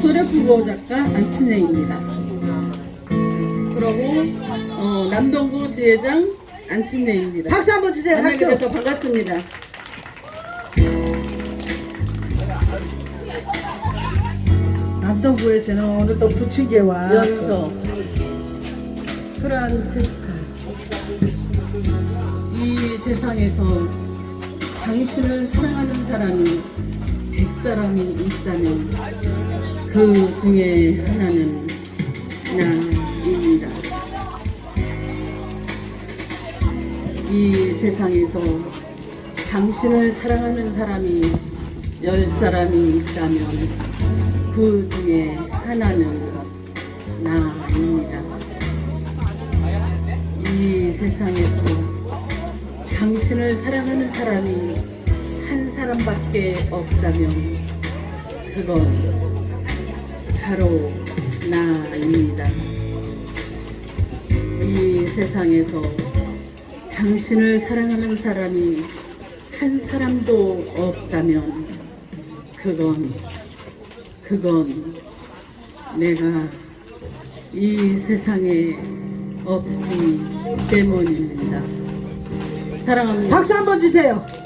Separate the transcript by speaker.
Speaker 1: 소래부고 작가 안친애입니다. 그리고 어, 남동구 지회장 안친애입니다.
Speaker 2: 박수 한번 주세요.
Speaker 1: 만나게
Speaker 2: 박수.
Speaker 1: 돼서 반갑습니다.
Speaker 2: 남동구에서는 오늘 또 부침개와
Speaker 1: 연서 프란체스카 이 세상에서 당신을 사랑하는 사람이 백 사람이 있다면 그 중에 하나는 나입니다. 이 세상에서 당신을 사랑하는 사람이 열 사람이 있다면 그 중에 하나는 나입니다. 이 세상에서 당신을 사랑하는 사람이 한 사람밖에 없다면 그건 바로 나입니다. 이 세상에서 당신을 사랑하는 사람이 한 사람도 없다면 그건 그건 내가 이 세상에 없기 때문입니다. 사랑합니다.
Speaker 2: 박수 한번 주세요.